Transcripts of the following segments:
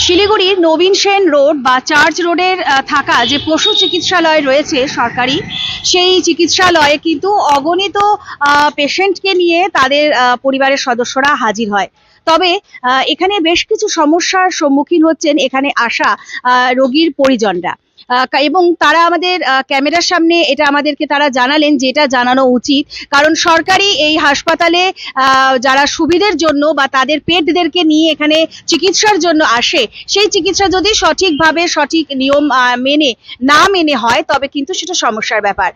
শিলিগুড়ির নবীন সেন রোড বা চার্চ রোডের থাকা যে পশু চিকিৎসালয় রয়েছে সরকারি, সেই চিকিৎসালয়ে কিন্তু অগণিত পেশেন্টকে নিয়ে তাদের পরিবারের সদস্যরা হাজির হয়। তবে এখানে বেশ কিছু সমস্যার সম্মুখীন হচ্ছেন এখানে আসা রোগীর পরিজনরা। এবং তারা আমাদের ক্যামেরার সামনে এটা আমাদেরকে তারা জানালেন যেটা জানানো উচিত। কারণ সরকারি এই হাসপাতালে যারা সুবিধের জন্য বা তাদের পেটদেরকে নিয়ে এখানে চিকিৎসার জন্য আসে, সেই চিকিৎসা যদি সঠিকভাবে সঠিক নিয়ম মেনে, না মেনে হয়, তবে কিন্তু সেটা সমস্যার ব্যাপার।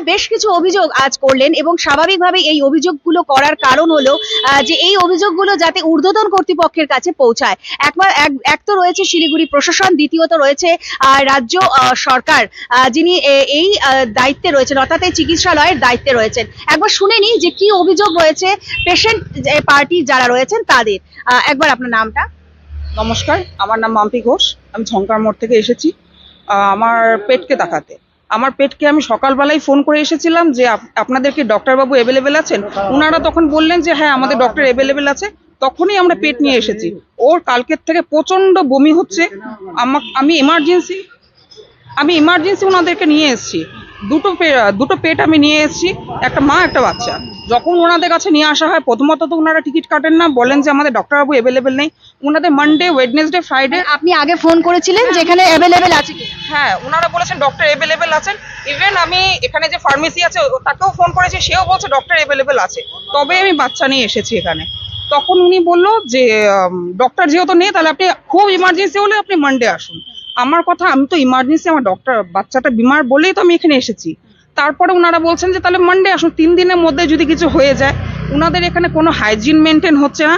বেশ কিছু অভিযোগ আজ করলেন এবং স্বাভাবিকভাবে এই অভিযোগগুলো করার কারণ হলো যে এই অভিযোগগুলো যাতে ঊর্ধ্বতন কর্তৃপক্ষের কাছে পৌঁছায়। একবার এক- তো রয়েছে শিলিগুড়ি প্রশাসন, দ্বিতীয়ত রয়েছে রাজ্য সরকার যিনি এই দায়িত্বে রয়েছেন, অর্থাৎ এই চিকিৎসালয়ের দায়িত্বে রয়েছেন। একবার শুনে নিই যে কি অভিযোগ রয়েছে পেশেন্ট পার্টি যারা রয়েছেন তাদের। একবার আপনার নামটা। নমস্কার, আমার নাম মাম্পি ঘোষ, আমি ঝঙ্কার মোড় থেকে এসেছি। আমার পেটকে দেখাতে। আমার পেটকে আমি সকালবেলায় ফোন করে এসেছিলাম যে আপ- আপনাদের কি ডক্টরবাবু অ্যাভেলেবেল আছেন? ওনারা তখন বললেন যে হ্যাঁ আমাদের ডক্টর অ্যাভেলেবেল আছে। তখনই আমরা পেট নিয়ে এসেছি। ওর কালকের থেকে প্রচণ্ড বমি হচ্ছে। আমা- আমি এমার্জেন্সি আমি ইমার্জেন্সি ওনাদেরকে নিয়ে এসেছি। দুটো দুটো পেট আমি নিয়ে এসেছি। একটা মা, একটা বাচ্চা। যখন ওনাদের কাছে নিয়ে আসা হয় প্রথমত তো ওনারা টিকিট কাটেন না বলেন যে আমাদের ডক্টর ডক্টরবাবু অ্যাভেলেবেল নেই। ওনাদের মানডে ওয়েডনেসডে ফ্রাইডে আপনি আগে ফোন করেছিলেন যেখানে অ্যাভেলেবেল আছে কি? হ্যাঁ ওনারা বলেছেন ডক্টর অ্যাভেলেবেল আছেন। ইভেন আমি এখানে যে ফার্মেসি আছে তাকেও ফোন করেছি সেও বলছে ডক্টর অ্যাভেলেবেল আছে। তবে আমি বাচ্চা নিয়ে এসেছি এখানে। তখন উনি বলল যে ডক্টর যেহেতু নেই তাহলে আপনি খুব ইমার্জেন্সি হলে আপনি মানডে আসুন। আমার কথা আমি তো ইমার্জেন্সি আমার ডক্টর বাচ্চাটা বিমার বলেই তো আমি এখানে এসেছি। তারপরে ওনারা বলছেন যে তাহলে মানডে আসুন, তিন দিনের মধ্যে যদি কিছু হয়ে যায় ওনাদের এখানে কোনো হাইজিন মেনটেন হচ্ছে না।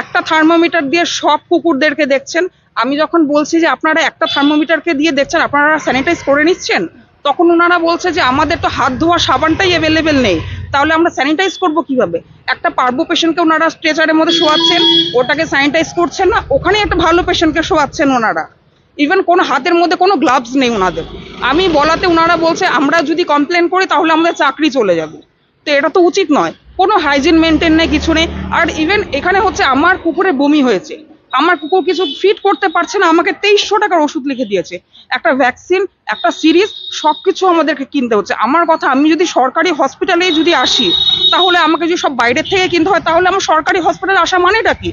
একটা থার্মোমিটার দিয়ে সব কুকুরদেরকে দেখছেন। আমি যখন বলছি যে আপনারা একটা থার্মোমিটারকে দিয়ে দেখছেন, আপনারা স্যানিটাইজ করে নিচ্ছেন? তখন ওনারা বলছে যে আমাদের তো হাত ধোয়া সাবানটাই অ্যাভেলেবেল নেই। তাহলে আমরা স্যানিটাইজ করব কীভাবে? একটা পার্বো পেশেন্টকে ওনারা স্ট্রেচারের মধ্যে শোয়াচ্ছেন, ওটাকে স্যানিটাইজ করছেন না ওখানে একটা ভালো পেশেন্টকে শোয়াচ্ছেন ওনারা ইভেন কোনো হাতের মধ্যে কোনো গ্লাভস নেই ওনাদের আমি বলাতে ওনারা বলছে, আমরা যদি কমপ্লেন করি, তাহলে আমাদের চাকরি চলে যাবে। তো এটা তো উচিত নয়। কোনো হাইজিন মেনটেন নেই, কিছু নেই। আর ইভেন এখানে হচ্ছে, আমার কুকুরের বমি হয়েছে। আমার কুকুর কিছু ফিট করতে পারছে না, আমাকে তেইশশো টাকার ওষুধ লিখে দিয়েছে। একটা ভ্যাকসিন একটা সিরিজ সব কিছু আমাদেরকে কিনতে হচ্ছে। আমার কথা, আমি যদি সরকারি হসপিটালে যদি আসি, তাহলে আমাকে যদি সব বাইরের থেকে কিনতে হয়, তাহলে আমার সরকারি হসপিটালে আসা মানেটা কি?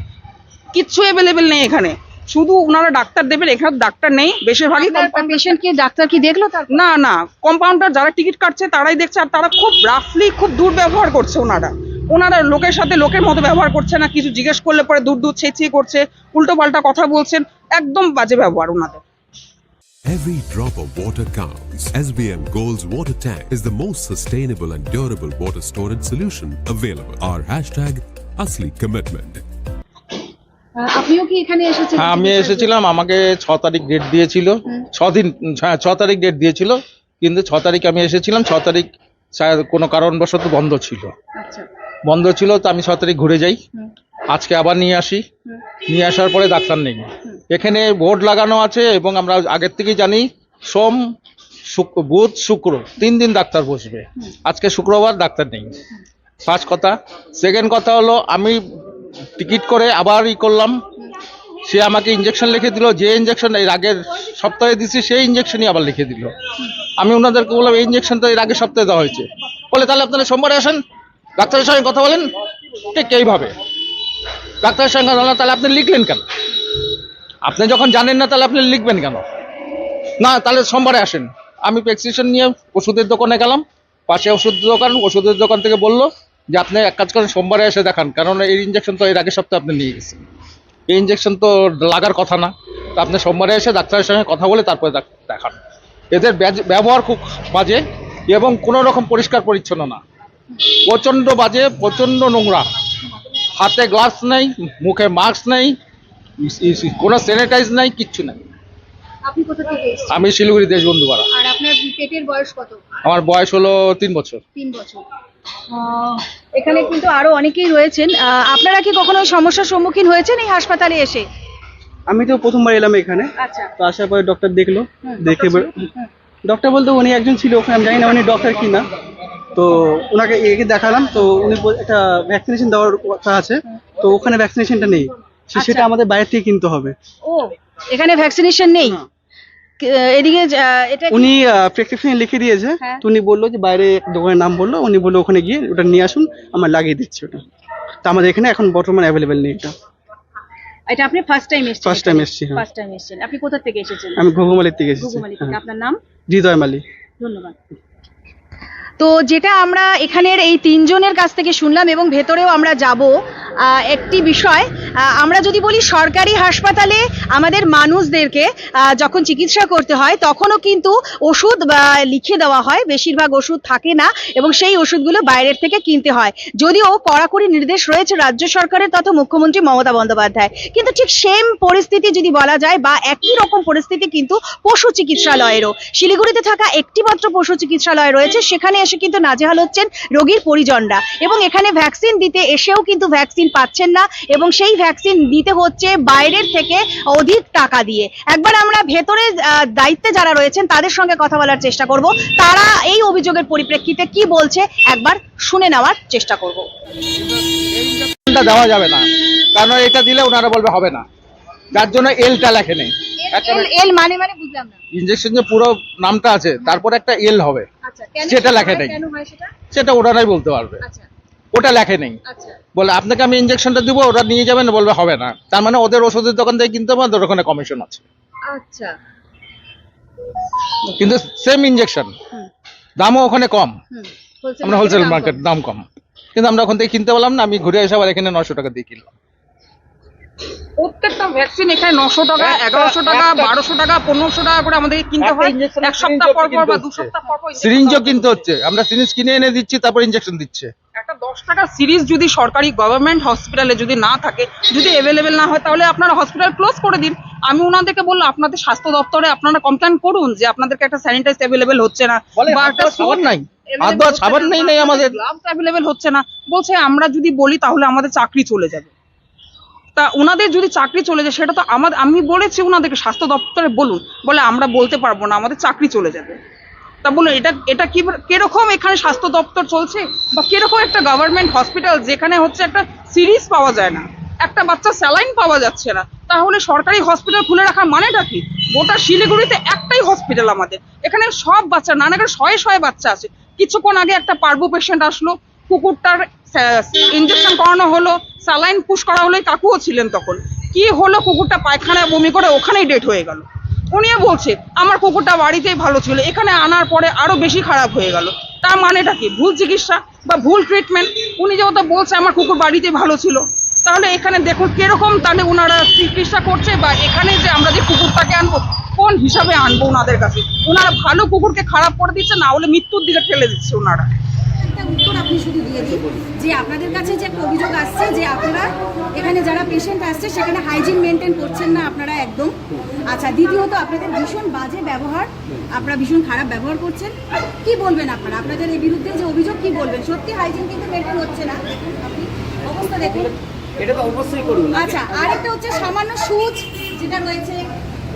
কিচ্ছু অ্যাভেলেবেল নেই এখানে। শুধু ওনারা ডাক্তার দেবেন এখানে ডাক্তার নেই বেশিরভাগই compound- পেশেন্ট কি ডাক্তার কি দেখল না না কম্পাউন্ডার যারা টিকিট কাটছে তারাই দেখছে আর তারা খুব রাফলি খুব দুর্ব্যবহার করছে ওনারা ওনারা লোকের সাথে লোকের মতো ব্যবহার করছে না কিছু জিজ্ঞেস করলে পরে দূর দূর ছেঁচিয়ে করছে উল্টো পাল্টা কথা বলছেন একদম বাজে ব্যবহার ওনাদের Every drop of water counts. SBM Gold's water tank is the most sustainable and durable water storage solution available. Our hashtag Asli Commitment. আপনিও কি এখানে এসেছেন? হ্যাঁ আমি এসেছিলাম। আমাকে ছ তারিখ ডেট দিয়েছিল। ছ দিন হ্যাঁ ছ তারিখ ডেট দিয়েছিল। কিন্তু ছ তারিখ আমি এসেছিলাম। ছ তারিখ কোনো কারণবশত বন্ধ ছিল। আচ্ছা। বন্ধ ছিল তো আমি ছ তারিখ ঘুরে যাই। আজকে আবার নিয়ে আসি। নিয়ে আসার পরে ডাক্তার নেই। এখানে বোর্ড লাগানো আছে এবং আমরা আগের থেকেই জানি সোম বুধ শুক্র তিন দিন ডাক্তার বসবে। আজকে শুক্রবার ডাক্তার নেই। ফার্স্ট কথা। সেকেন্ড কথা হলো আমি টিকিট করে আবার ই করলাম। সে আমাকে ইঞ্জেকশন লিখে দিল, যে ইঞ্জেকশন এর আগের সপ্তাহে দিছি, সেই ইঞ্জেকশনই আবার লিখে দিল। আমি ওনাদেরকে বললাম, এই ইঞ্জেকশন তো এর আগের সপ্তাহে দেওয়া হয়েছে। বলে, তাহলে আপনারা সোমবারে আসেন, ডাক্তারের সঙ্গে কথা বলেন, ঠিক এইভাবে। ডাক্তারের সঙ্গে কথা তাহলে আপনি লিখলেন কেন? আপনি যখন জানেন না, তাহলে আপনি লিখবেন কেন? না, তাহলে সোমবারে আসেন। আমি প্রেসক্রিপশন নিয়ে ওষুধের দোকানে গেলাম, পাশে ওষুধের দোকান ওষুধের দোকান থেকে বলল যে আপনি এক কাজ করেন সোমবারে এসে দেখান। কারণ এই ইঞ্জেকশন তো এর আগের সপ্তাহে আপনি নিয়ে গেছেন। এই ইঞ্জেকশন তো লাগার কথা না। তো আপনি সোমবারে এসে ডাক্তারের সঙ্গে কথা বলে তারপরে দেখান। এদের ব্যবহার খুব বাজে এবং কোনো রকম পরিষ্কার পরিচ্ছন্ন না। প্রচণ্ড বাজে প্রচণ্ড নোংরা। হাতে গ্লাভস নেই মুখে মাস্ক নেই কোনো স্যানিটাইজ নাই কিচ্ছু নাই। আমি শিলিগুড়ি দেশবন্ধু পাড়া। আমার বয়স হলো তিন বছর। তিন বছর। এখানে কিন্তু আরও অনেকেই রয়েছেন। আপনারা কি কখনো সমস্যার সম্মুখীন হয়েছেন এই হাসপাতালে এসে? আমি তো প্রথমবার এলাম এখানে। আচ্ছা। তো আসার পরে ডক্টর দেখল। দেখে। ডক্টর বলতে উনি একজন ছিল ওখানে আমি জানি না উনি ডক্টর কি না তো ওনাকে একে দেখালাম তো উনি একটা ভ্যাকসিনেশন দেওয়ার কথা আছে। তো ওখানে ভ্যাকসিনেশনটা নেই। সেটা আচ্ছা। আমাদের বাইরে থেকে কিনতে হবে। ও এখানে ভ্যাকসিনেশন নেই? এদিকে এটা উনি প্রেসক্রিপশন লিখে দিয়েছে। হ্যাঁ। তো উনি বলল যে বাইরে দোকানের নাম বলল উনি বলল ওখানে গিয়ে ওটা নিয়ে আসুন আমার লাগিয়ে দিচ্ছি ওটা। তো আমাদের এখানে এখন বর্তমানে অ্যাভেলেবেল নেই এটা। এটা আপনি ফার্স্ট টাইম এসেছেন First time এসেছি, হ্যাঁ। ফার্স্ট টাইম এসেছেন। আপনি কোথা থেকে এসেছেন? আমি ঘুঘুমালির থেকে এসেছি ঘুঘুমালি থেকে। হ্যাঁ। আপনার নাম? হৃদয় মালি। ধন্যবাদ। তো যেটা আমরা এখানের এই তিনজনের কাছ থেকে শুনলাম এবং ভেতরেও আমরা যাব একটি বিষয় আমরা যদি বলি সরকারি হাসপাতালে আমাদের মানুষদেরকে যখন চিকিৎসা করতে হয়, তখনও কিন্তু ওষুধ লিখে দেওয়া হয়, বেশিরভাগ ওষুধ থাকে না এবং সেই ওষুধগুলো বাইরের থেকে কিনতে হয়। যদিও কড়াকড়ি নির্দেশ রয়েছে রাজ্য সরকারের, তথা মুখ্যমন্ত্রী মমতা বন্দ্যোপাধ্যায়। কিন্তু ঠিক সেম পরিস্থিতি যদি বলা যায়, বা একই রকম পরিস্থিতি কিন্তু পশু চিকিৎসালয়েরও। শিলিগুড়িতে থাকা একটি মাত্র পশু চিকিৎসালয় রয়েছে, সেখানে এসে কিন্তু নাজেহাল হচ্ছেন রোগীর পরিজনরা। এবং এখানে ভ্যাকসিন দিতে এসেও কিন্তু ভ্যাকসিন পাচ্ছেন না এবং সেই ভ্যাকসিন দিতে হচ্ছে বাইরের থেকে অধিক টাকা দিয়ে। একবার আমরা ভেতরে দায়িত্বে যারা রয়েছেন তাদের সঙ্গে কথা বলার চেষ্টা করব। তারা এই অভিযোগের পরিপ্রেক্ষিতে কি বলছে একবার শুনে নেওয়ার চেষ্টা করব। দেওয়া যাবে না। কারণ এটা দিলে ওনারা বলবে হবে না। যার জন্য এলটা লেখে নেই এল মানে মানে বুঝলাম না। ইঞ্জেকশন যে পুরো নামটা আছে তারপর একটা এল হবে। আচ্ছা সেটা লেখা নেই। সেটা? সেটা ওনারাই বলতে পারবে। আচ্ছা। ওটা লেখে নেই। আচ্ছা। বলে আপনাকে আমি ইঞ্জেকশনটা দিব ওরা নিয়ে যাবেন। বলবে হবে না। তার মানে ওদের ওষুধের দোকান থেকে কিনতে হবে ওদের ওখানে কমিশন আছে। আচ্ছা। কিন্তু সেম ইঞ্জেকশন দামও ওখানে কম। আমরা হোলসেল মার্কেট দাম কম। কিন্তু আমরা ওখান থেকে কিনতে পারলাম না আমি ঘুরে এসে আবার এখানে নশো টাকা দিয়ে কিনলাম। প্রত্যেকটা ভ্যাকসিন এখানে নশো টাকা এগারোশো টাকা বারোশো টাকা পনেরোশো টাকা করে আমাদের কিনতে হয়। এক সপ্তাহ পর পর বা দু সপ্তাহ পর পর সিরিঞ্জও কিনতে হচ্ছে। আমরা সিরিঞ্জ কিনে এনে দিচ্ছি তারপর ইঞ্জেকশন দিচ্ছে। একটা দশ টাকা সিরিজ যদি সরকারি গভর্নমেন্ট হসপিটালে যদি না থাকে যদি অ্যাভেলেবেল না হয় তাহলে আপনারা হসপিটাল ক্লোজ করে দিন। আমি ওনাদেরকে বললাম আপনাদের স্বাস্থ্য দপ্তরে আপনারা কমপ্লেন করুন যে আপনাদেরকে একটা স্যানিটাইজ অ্যাভেলেবেল হচ্ছে না। বলে হাত সাবান নাই। সাবান নেই নাই আমাদের। গ্লাভস অ্যাভেলেবেল হচ্ছে না। বলছে আমরা যদি বলি তাহলে আমাদের চাকরি চলে যাবে। তা ওনাদের যদি চাকরি চলে যায়, সেটা তো আমাদের, আমি বলেছি ওনাদেরকে স্বাস্থ্য দপ্তরে বলুন। বলে আমরা বলতে পারব না, আমাদের চাকরি চলে যাবে। তা বলুন, এটা এটা কি, কীরকম এখানে স্বাস্থ্য দপ্তর চলছে? বা কীরকম একটা গভর্নমেন্ট হসপিটাল যেখানে হচ্ছে একটা সিরিজ পাওয়া যায় না, একটা বাচ্চা স্যালাইন পাওয়া যাচ্ছে না, তাহলে সরকারি হসপিটাল খুলে রাখার মানেটা কি? গোটা শিলিগুড়িতে একটাই হসপিটাল আমাদের। এখানে সব বাচ্চা, নানা করে শয়ে শয়ে বাচ্চা আছে। কিছুক্ষণ আগে একটা পার্বো পেশেন্ট আসলো, কুকুরটার ইঞ্জেকশন করানো হলো স্যালাইন পুশ করা হলো কাকুও ছিলেন তখন। কি হলো কুকুরটা পায়খানায় বমি করে ওখানেই ডেট হয়ে গেল। উনিও বলছে, আমার কুকুরটা বাড়িতেই ভালো ছিল, এখানে আনার পরে আরও বেশি খারাপ হয়ে গেল। তার মানেটা কি? ভুল চিকিৎসা বা ভুল ট্রিটমেন্ট উনি যেহেতু বলছে, আমার কুকুর বাড়িতে ভালো ছিল। তাহলে এখানে দেখুন কীরকম তাহলে ওনারা চিকিৎসা করছে বা এখানে যে আমরা যে কুকুরটাকে আনব, কোন হিসাবে আনব ওনাদের কাছে? ওনারা ভালো কুকুরকে খারাপ করে দিচ্ছে, না হলে মৃত্যুর দিকে ঠেলে দিচ্ছে ওনারা শুধু দিয়ে দিন যে আপনাদের কাছে যে অভিযোগ আসছে যে আপনারা এখানে যারা পেশেন্ট আসছে সেখানে হাইজিন মেনটেন করছেন না আপনারা একদম। আচ্ছা দ্বিতীয়ত আপনাদের ভীষণ বাজে ব্যবহার। আপনারা ভীষণ খারাপ ব্যবহার করছেন। কি বলবেন আপনারা? আপনাদের এই বিরুদ্ধে যে অভিযোগ কি বলবেন? সত্যি হাইজিন কিন্তু মেনটেন হচ্ছে না? আপনি অবস্থা দেখুন। এটা তো অবশ্যই করুন। আচ্ছা আরেকটা হচ্ছে সামান্য সুচ যেটা রয়েছে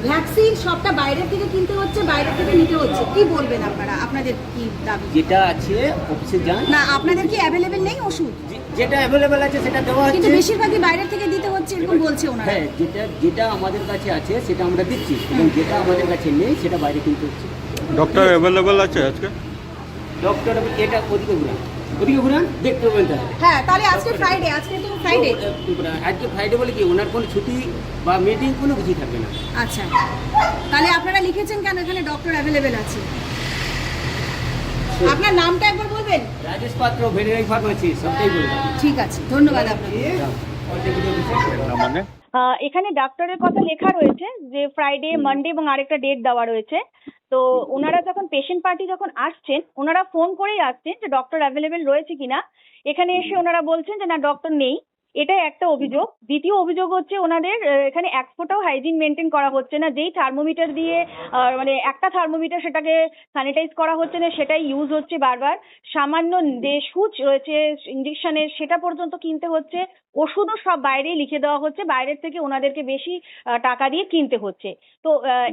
ভ্যাকসিন সবটা বাইরের থেকে কিনতে হচ্ছে বাইরের থেকে নিতে হচ্ছে। কি বলবেন আপনারা? আপনাদের কি দাবি? যেটা আছে অফিসে যান না আপনাদের কি অ্যাভেলেবেল নেই ওষুধ? যেটা অ্যাভেলেবেল আছে সেটা দেওয়া কিন্তু হচ্ছে বেশিরভাগই বাইরের থেকে দিতে হচ্ছে এরকম বলছে ওনারা। হ্যাঁ যেটা যেটা আমাদের কাছে আছে সেটা আমরা দিচ্ছি। এবং যেটা আমাদের কাছে নেই সেটা বাইরে কিনতে হচ্ছে। ডক্টর অ্যাভেলেবল আছে আজকে? ডক্টর এটা ওদিকে ঘুরান। ওদিকে ঘুরান দেখতে পাবেন তাহলে। হ্যাঁ তাহলে আজকে ফ্রাইডে আজকে তো ফ্রাইডে আজকে ফ্রাইডে বলে কি ওনার কোনো ছুটি বা মিটিং কোনো কিছু থাকবে না। আচ্ছা। তাহলে আপনারা লিখেছেন কেন? এখানে ডক্টর অ্যাভেলেবেল আছে। আপনার নামটা একবার বলবেন? রাজেশ পাত্র ভেটেরিনারি ফার্মাসি সবটাই বলবেন ঠিক আছে ধন্যবাদ আপনাকে। মানে? আহ, এখানে ডাক্তারের কথা লেখা রয়েছে যে ফ্রাইডে মানডে এবং আরেকটা ডেট দেওয়া রয়েছে। তো ওনারা যখন পেশেন্ট পার্টি যখন আসছেন ওনারা ফোন করেই আসছেন যে ডক্টর অ্যাভেলেবেল রয়েছে কিনা। এখানে এসে ওনারা বলছেন যে না ডক্টর নেই। এটাই একটা অভিযোগ। দ্বিতীয় অভিযোগ হচ্ছে ওনাদের এখানে এক ফোঁটাও হাইজিন মেনটেন করা হচ্ছে না। যেই থার্মোমিটার দিয়ে মানে একটা থার্মোমিটার সেটাকে স্যানিটাইজ করা হচ্ছে না সেটাই ইউজ হচ্ছে বারবার। সামান্য যে সুচ রয়েছে ইঞ্জেকশনের সেটা পর্যন্ত কিনতে হচ্ছে। ওষুধও সব বাইরেই লিখে দেওয়া হচ্ছে বাইরের থেকে ওনাদেরকে বেশি টাকা দিয়ে কিনতে হচ্ছে। তো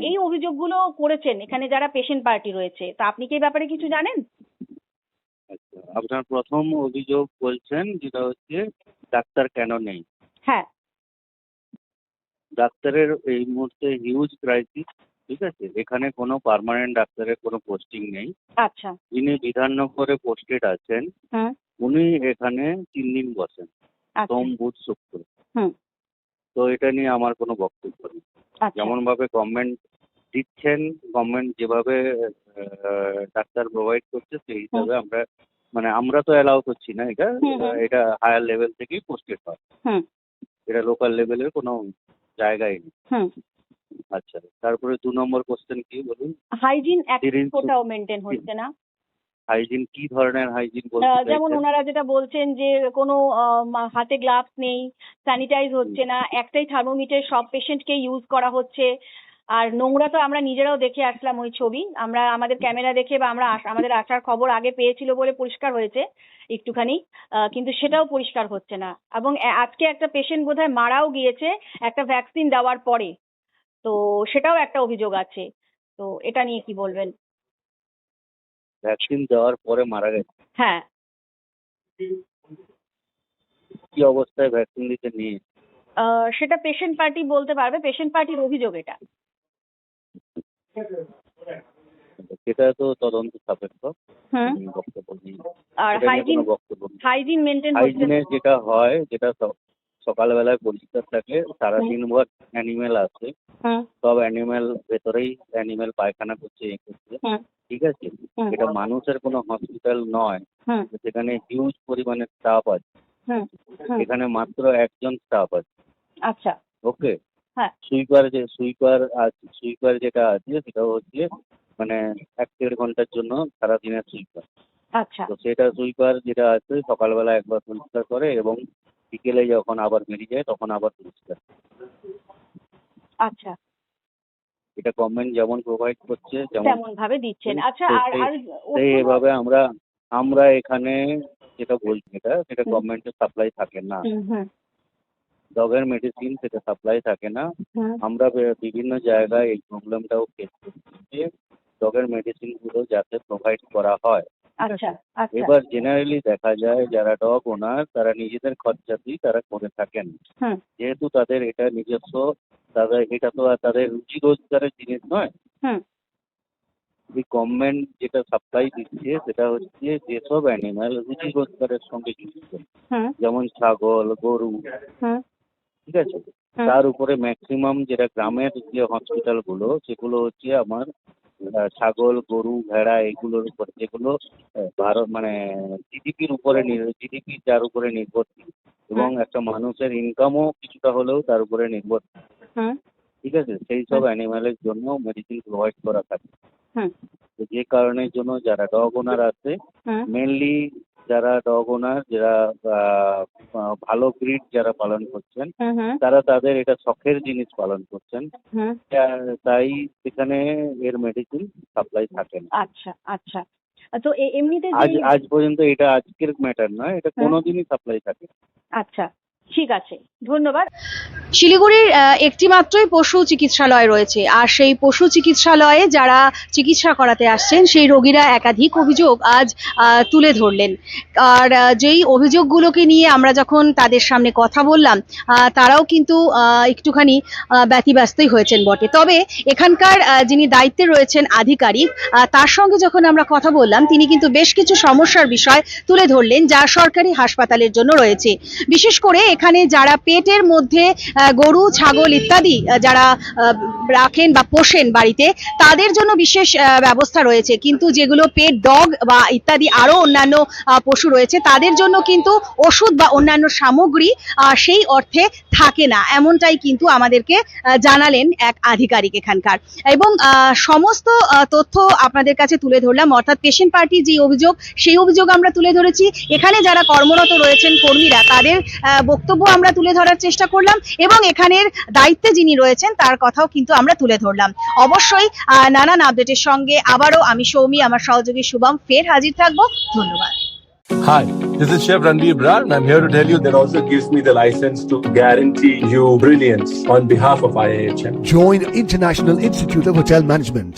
এই অভিযোগগুলো করেছেন এখানে যারা পেশেন্ট পার্টি রয়েছে। তো আপনি কি এই ব্যাপারে কিছু জানেন? আপনার প্রথম অভিযোগ বলছেন যেটা হচ্ছে ডাক্তার কেন নেই? হ্যাঁ। ডাক্তারের এই মুহূর্তে হিউজ ক্রাইসিস ঠিক আছে? এখানে কোনো পার্মানেন্ট ডাক্তারের কোনো পোস্টিং নেই। আচ্ছা। যিনি বিধাননগরে পোস্টেড আছেন উনি এখানে তিন দিন বসেন। আচ্ছা। সোম বুধ শুক্র। তো এটা নিয়ে আমার কোনো বক্তব্য নেই। যেমন ভাবে গভর্নমেন্ট দিচ্ছেন গভর্নমেন্ট যেভাবে ডাক্তার প্রোভাইড করছে সেই হিসাবে আমরা মানে আমরা তো অ্যালাউ করছি না এটা। এটা হায়ার লেভেল থেকেই পোস্টেড হয়। এটা লোকাল লেভেলের কোনো জায়গায় নেই। আচ্ছা তারপরে দু নম্বর কোশ্চেন কি বলুন? হাইজিন কোথাও মেনটেন হচ্ছে না। হাইজিন কি ধরনের হাইজিন বলতে যেমন ওনারা যেটা বলছেন যে কোনো হাতে গ্লাভস নেই স্যানিটাইজ হচ্ছে না একটাই থার্মোমিটার সব পেশেন্টকে ইউজ করা হচ্ছে। আর নোংরা তো আমরা নিজেরাও দেখে আসলাম ওই ছবি। আমরা আমাদের ক্যামেরা দেখে বা আমরা আমাদের আসার খবর আগে পেয়েছিল বলে পরিষ্কার হয়েছে একটুখানি আহ, কিন্তু সেটাও পরিষ্কার হচ্ছে না। এবং আজকে একটা পেশেন্ট বোধহয় মারাও গিয়েছে একটা ভ্যাকসিন দেওয়ার পরে। তো সেটাও একটা অভিযোগ আছে। তো এটা নিয়ে কি বলবেন? ভ্যাকসিন দেওয়ার পরে মারা গেছে। হ্যাঁ। কি অবস্থায় ভ্যাকসিন দিতে নিয়ে? আহ, সেটা পেশেন্ট পার্টি বলতে পারবে। পেশেন্ট পার্টির অভিযোগ এটা। সেটা তো তদন্ত সাপেক্ষ। হুম। বক্তব্য নেই আর নিয়ে হাইজিন কোনো বক্তব্য নেই। হাইজিন মেনটেন যেটা হয় যেটা স- সকালবেলায় পরিষ্কার থাকে সারাদিন ভর অ্যানিমেল আছে। হুম। সব অ্যানিমেল ভেতরেই অ্যানিমেল পায়খানা করছে এ করছে। হুম। ঠিক আছে? হুম। এটা মানুষের কোনো হসপিটাল নয়। হুম। সেখানে হিউজ পরিমাণে স্টাফ আছে। হুম। হুম। এখানে মাত্র একজন স্টাফ আছে। আচ্ছা। ওকে? হ্যাঁ। সুইপার যে সুইপার আছে সুইপার যেটা আছে সেটা হচ্ছে মানে এক দেড় ঘণ্টার জন্য সারাদিনের সুইপার। আচ্ছা। তো সেটা সুইপার যেটা আছে সকালবেলা একবার পরিষ্কার করে এবং বিকেলে যখন আবার বেরিয়ে যায় তখন আবার পরিষ্কার। আচ্ছা। এটা গভর্নমেন্ট যেমন প্রোভাইড করছে যেমন তেমন ভাবে দিচ্ছেন আচ্ছা আর আর সেই এভাবে আমরা আমরা এখানে যেটা বলছি এটা সেটা। গভর্নমেন্টের সাপ্লাই থাকে না। ডগের মেডিসিন সেটা সাপ্লাই থাকে না। আমরা বিভিন্ন জায়গায় এই প্রবলেমটাও ফেস করছি। যে ডগের মেডিসিনগুলো যাতে প্রোভাইড করা হয়। আচ্ছা আচ্ছা। এবার জেনারেলি দেখা যায় যারা ডগ ওনার তারা নিজেদের খরচাতেই তারা করে থাকেন। যেহেতু তাদের এটা নিজস্ব তাদের এটা তো আর তাদের রুজি রোজগারের জিনিস নয়। গভর্নমেন্ট যেটা সাপ্লাই দিচ্ছে সেটা হচ্ছে যেসব অ্যানিমাল রুজি রোজগারের সঙ্গে যুক্ত। যেমন ছাগল গরু। ঠিক আছে? তার উপরে ম্যাক্সিমাম যেটা গ্রামের যে হসপিটালগুলো সেগুলো হচ্ছে আমার ছাগল গরু ভেড়া এগুলোর উপর যেগুলো ভারত মানে জিডিপির উপরে জিডিপি যার উপরে নির্ভরশীল এবং একটা মানুষের ইনকামও কিছুটা হলেও তার উপরে নির্ভরশীল। ঠিক আছে? সেই সব অ্যানিমালের জন্য মেডিসিন প্রোভাইড করা থাকে। তো যে কারণের জন্য যারা ডগ ওনার আছে মেনলি যারা ডগ ওনার যারা ভালো ব্রিড যারা পালন করছেন তারা তাদের এটা শখের জিনিস পালন করছেন। তাই সেখানে এর মেডিসিন সাপ্লাই থাকে না। আচ্ছা আচ্ছা। তো এমনিতে আজ আজ পর্যন্ত এটা আজকের ম্যাটার নয় এটা কোনোদিনই সাপ্লাই থাকে। আচ্ছা ঠিক আছে। ধন্যবাদ। শিলিগুড়ির একটি মাত্রই পশু চিকিৎসালয় রয়েছে। আর সেই পশু চিকিৎসালয়ে যারা চিকিৎসা করাতে আসছেন, সেই রোগীরা একাধিক অভিযোগ আজ তুলে ধরলেন। আর যেই অভিযোগগুলোকে নিয়ে আমরা যখন তাদের সামনে কথা বললাম তারাও কিন্তু একটুখানি ব্যতিব্যস্তই হয়েছেন বটে। তবে এখানকার যিনি দায়িত্বে রয়েছেন আধিকারিক তার সঙ্গে যখন আমরা কথা বললাম, তিনি কিন্তু বেশ কিছু সমস্যার বিষয় তুলে ধরলেন, যা সরকারি হাসপাতালের জন্য রয়েছে। বিশেষ করে এখানে যারা পেটের মধ্যে গরু ছাগল ইত্যাদি যারা রাখেন বা পোষেন বাড়িতে, তাদের জন্য বিশেষ ব্যবস্থা রয়েছে। কিন্তু যেগুলো পেট, ডগ বা ইত্যাদি আরও অন্যান্য পশু রয়েছে, তাদের জন্য কিন্তু ওষুধ বা অন্যান্য সামগ্রী সেই অর্থে থাকে না। এমনটাই কিন্তু আমাদেরকে জানালেন এক আধিকারিক এখানকার। এবং সমস্ত তথ্য আপনাদের কাছে তুলে ধরলাম। অর্থাৎ পেশেন্ট পার্টির যে অভিযোগ, সেই অভিযোগ আমরা তুলে ধরেছি। এখানে যারা কর্মরত রয়েছেন কর্মীরা, তাদের বক্তব্য আমরা তুলে ধরার চেষ্টা করলাম। এবং এখানের দায়িত্বে যিনি রয়েছেন, তার কথাও কিন্তু আমরা তুলে ধরলাম অবশ্যই আহ, নানান আপডেটের সঙ্গে আবারও আমি সৌমি আমার সহযোগী শুভম ফের হাজির থাকব ধন্যবাদ Hi, this is Chef Ranveer Brar, and I'm here to tell you that also gives me the license to guarantee you brilliance on behalf of IIHM. Join International Institute of Hotel Management.